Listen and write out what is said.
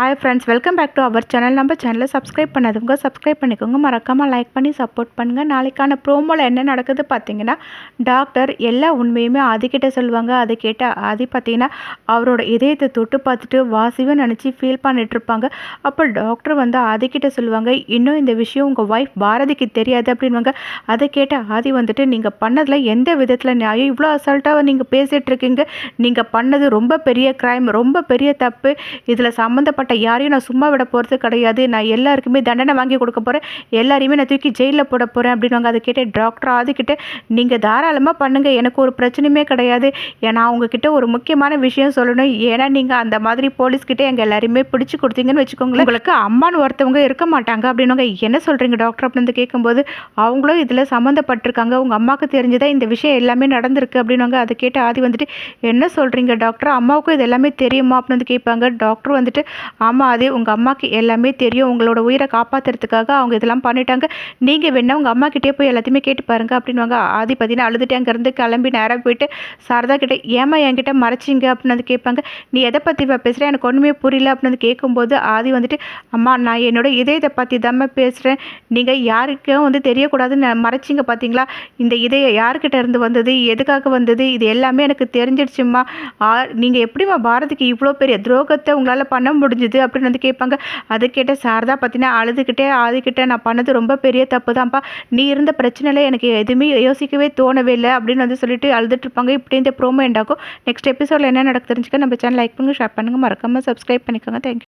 Hi friends welcome back to our channel நம்ம சேனலை subscribe பண்ணாதவங்க சப்ஸ்கிரைப் பண்ணிக்கோங்க. மறக்காமல் லைக் பண்ணி சப்போர்ட் பண்ணுங்கள் நாளைக்கான ப்ரோமோவில் என்ன நடக்குது பார்த்தீங்கன்னா டாக்டர் எல்லா உண்மையுமே அதுக்கிட்ட சொல்லுவாங்க. அதை கேட்டால் அது பார்த்தீங்கன்னா அவரோட இதயத்தை தொட்டு பார்த்துட்டு வாசிவை நினச்சி ஃபீல் பண்ணிகிட்ருப்பாங்க அப்போ டாக்டர் வந்து அதுக்கிட்ட சொல்லுவாங்க இன்னும் இந்த விஷயம் உங்கள் ஒய்ஃப் பாரதிக்கு தெரியாது அப்படின்வாங்க அதை கேட்ட ஆதி வந்துட்டு நீங்கள் பண்ணதில் எந்த விதத்தில் நியாயம்? இவ்வளோ அசால்ட்டாக நீங்கள் பேசிகிட்டு இருக்கீங்க. நீங்கள் பண்ணது ரொம்ப பெரிய க்ரைம் ரொம்ப பெரிய தப்பு. இதில் சம்மந்தப்பட்ட யாரையும் நான் சும்மா விட போகிறது கிடையாது. நான் எல்லாருக்குமே தண்டனை வாங்கி கொடுக்க போகிறேன் எல்லாரையுமே நான் தூக்கி ஜெயிலில் போட போகிறேன் அப்படின்னு அதை கேட்டு டாக்டர் ஆதிக்கிட்ட நீங்கள் தாராளமாக பண்ணுங்கள் எனக்கு ஒரு பிரச்சனையுமே கிடையாது. ஏன்னா அவங்கக்கிட்ட ஒரு முக்கியமான விஷயம் சொல்லணும். ஏன்னா நீங்கள் அந்த மாதிரி போலீஸ்கிட்ட எங்கள் எல்லாருமே பிடிச்சி கொடுத்தீங்கன்னு வச்சுக்கோங்களேன். உங்களுக்கு அம்மான்னு ஒருத்தவங்க இருக்க மாட்டாங்க அப்படின்னுங்க என்ன சொல்கிறீங்க டாக்டர்? அப்படின்னு கேட்கும்போது அவங்களும் இதில் சம்மந்தப்பட்டிருக்காங்க. உங்கள் அம்மாவுக்கு தெரிஞ்சுதான் இந்த விஷயம் எல்லாமே நடந்திருக்கு? அப்படின்னுவாங்க. அதை கேட்டு ஆதி வந்துட்டு என்ன சொல்கிறீங்க டாக்டர்? அம்மாவுக்கும் இது எல்லாமே தெரியுமா? அப்படின்னு வந்து கேட்பாங்க. டாக்டர் வந்துட்டு ஆமாம் அது உங்கள் அம்மாவுக்கு எல்லாமே தெரியும். உங்களோட உயிரை காப்பாற்றுறதுக்காக அவங்க இதெல்லாம் பண்ணிட்டாங்க. நீங்கள் வேணா உங்கள் அம்மாக்கிட்டே போய் எல்லாத்தையுமே கேட்டு பாருங்க அப்படின்வாங்க ஆதி பார்த்தீங்கன்னா அழுதுட்டு அங்கேருந்து கிளம்பி நேராக போயிட்டு சாரதா கிட்டே ஏமா என்கிட்ட மறைச்சிங்க? அப்படின்னு வந்து கேட்பாங்க. நீ எதை பற்றி பேசுகிறேன் எனக்கு ஒன்றுமே புரியல. அப்படின்னு வந்து கேட்கும்போது ஆதி வந்துட்டு அம்மா நான் என்னோட இதயத்தை பற்றி தான் பேசுகிறேன் நீங்கள் யாருக்கும் வந்து தெரியக்கூடாதுன்னு மறைச்சிங்க பார்த்தீங்களா இந்த இதயம் யாருக்கிட்ட இருந்து வந்தது? எதுக்காக வந்தது? இது எல்லாமே எனக்கு தெரிஞ்சிடுச்சுமா நீங்கள் எப்படிம்மா பாரதிக்கு இவ்வளோ பெரிய துரோகத்தை உங்களால் பண்ண முடிஞ்சு அப்படின்னு வந்து கேட்பாங்க. அது கேட்ட சாரதா பார்த்தீங்கன்னா அழுதுகிட்டே ஆதிக்கிட்டே நான் பண்ணது ரொம்ப பெரிய தப்பு தான்ப்பா நீ இருந்த பிரச்சனையில் எனக்கு எதுவுமே யோசிக்கவே தோணவே இல்லை அப்படின்னு வந்து சொல்லிட்டு அழுதுட்ருப்பாங்க இப்படி இந்த ப்ரோமோ எண்டாகும் நெக்ஸ்ட் எபிசோடில் என்ன நடக்கு தெரிஞ்சுக்க நம்ம சேனல் லைக் பண்ணுங்கள் ஷேர் பண்ணுங்கள் மறக்காமல் சப்ஸ்கிரைப் பண்ணிக்கோங்க. தேங்க்யூ